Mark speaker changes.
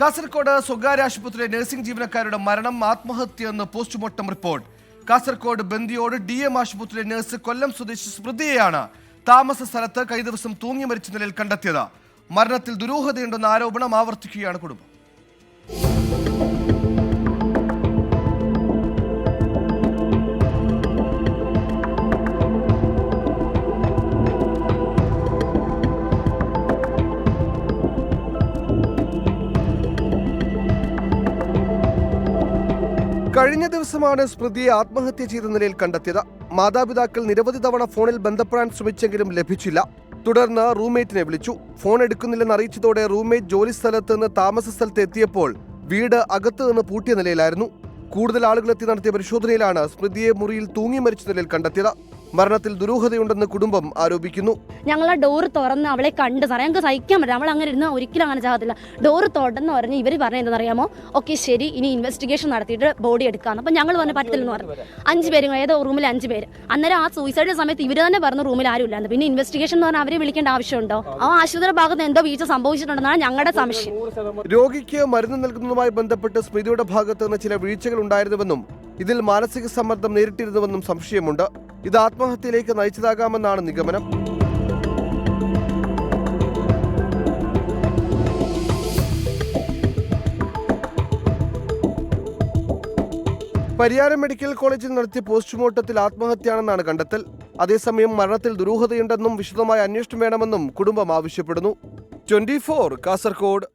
Speaker 1: കാസർഗോഡ് സ്വകാര്യ ആശുപത്രിയിലെ നഴ്സിംഗ് ജീവനക്കാരുടെ മരണം ആത്മഹത്യയെന്ന് postmortem report. Kasaragod Bandiyod D M ആശുപത്രിയിലെ നഴ്സ് കൊല്ലം സ്വദേശി സ്മൃതിയെയാണ് താമസ സ്ഥലത്ത് കഴിഞ്ഞ ദിവസം തൂങ്ങി മരിച്ച നിലയിൽ കണ്ടെത്തിയത്. മരണത്തിൽ ദുരൂഹതയുണ്ടെന്ന ആരോപണം ആവർത്തിക്കുകയാണ് കുടുംബം. കഴിഞ്ഞ ദിവസമാണ് സ്മൃതിയെ ആത്മഹത്യ ചെയ്ത നിലയിൽ കണ്ടെത്തിയത്. മാതാപിതാക്കൾ നിരവധി തവണ ഫോണിൽ ബന്ധപ്പെടാൻ ശ്രമിച്ചെങ്കിലും ലഭിച്ചില്ല. തുടർന്ന് റൂംമേറ്റിനെ വിളിച്ചു. ഫോൺ എടുക്കുന്നില്ലെന്ന് അറിയിച്ചതോടെ റൂംമേറ്റ് ജോലി സ്ഥലത്ത് നിന്ന് താമസ സ്ഥലത്ത് എത്തിയപ്പോൾ വീട് അകത്ത് നിന്ന് പൂട്ടിയ നിലയിലായിരുന്നു. കൂടുതൽ ആളുകളെത്തി നടത്തിയ പരിശോധനയിലാണ് സ്മൃതിയെ മുറിയിൽ തൂങ്ങി മരിച്ച നിലയിൽ കണ്ടെത്തിയത്. മരണത്തിൽ ദുരൂഹതയുണ്ടെന്ന് കുടുംബം ആരോപിക്കുന്നു.
Speaker 2: ഞങ്ങൾ ആ ഡോറ് തുറന്ന് അവളെ കണ്ട് സാറേ ഞങ്ങൾക്ക് സഹിക്കാൻ പറ്റില്ല. അവൾ അങ്ങനെ ഇരുന്ന് ഒരിക്കലും അങ്ങനെ ചാകത്തില്ല. ഡോർ തുറന്ന് പറഞ്ഞ് ഇവർ പറഞ്ഞ എന്താണെന്നറിയാമോ ഓക്കെ ശരി ഇനി ഇൻവെസ്റ്റിഗേഷൻ നടത്തിയിട്ട് ബോഡി എടുക്കാന്ന് അപ്പം ഞങ്ങൾ പറഞ്ഞ പറ്റില്ലെന്ന് പറഞ്ഞു. അഞ്ച് പേരും ഏതോ റൂമിൽ അഞ്ച് പേര്. അന്നേരം ആ സൂയിസൈഡ് സമയത്ത് ഇവർ തന്നെ പറഞ്ഞ റൂമിൽ ആരും ഇല്ലാന്ന് പിന്നെ ഇൻവെസ്റ്റിഗേഷൻ എന്ന് പറഞ്ഞാൽ അവരെ വിളിക്കേണ്ട ആവശ്യമുണ്ടോ? ആ ആശുപത്രി ഭാഗത്ത് എന്തോ വീഴ്ച സംഭവിച്ചിട്ടുണ്ടെന്നാണ് ഞങ്ങളുടെ സംശയം.
Speaker 1: രോഗിക്ക് മരുന്ന് നൽകുന്നതുമായി ബന്ധപ്പെട്ട് സ്മൃതിയുടെ ഭാഗത്ത് നിന്ന് ചില വീഴ്ചകൾ ഉണ്ടായിരുന്നുവെന്നും ഇതിൽ മാനസിക സമ്മർദ്ദം നേരിട്ടിരുന്നുവെന്നും സംശയമുണ്ട്. ഇത് ആത്മഹത്യയിലേക്ക് നയിച്ചതാകാമെന്നാണ് നിഗമനം. പരിയാരം മെഡിക്കൽ കോളേജിൽ നടത്തിയ പോസ്റ്റ്മോർട്ടത്തിൽ ആത്മഹത്യയാണെന്നാണ് കണ്ടെത്തൽ. അതേസമയം മരണത്തിൽ ദുരൂഹതയുണ്ടെന്നും വിശദമായ അന്വേഷണം വേണമെന്നും കുടുംബം ആവശ്യപ്പെടുന്നു. ട്വന്റി കാസർഗോഡ്.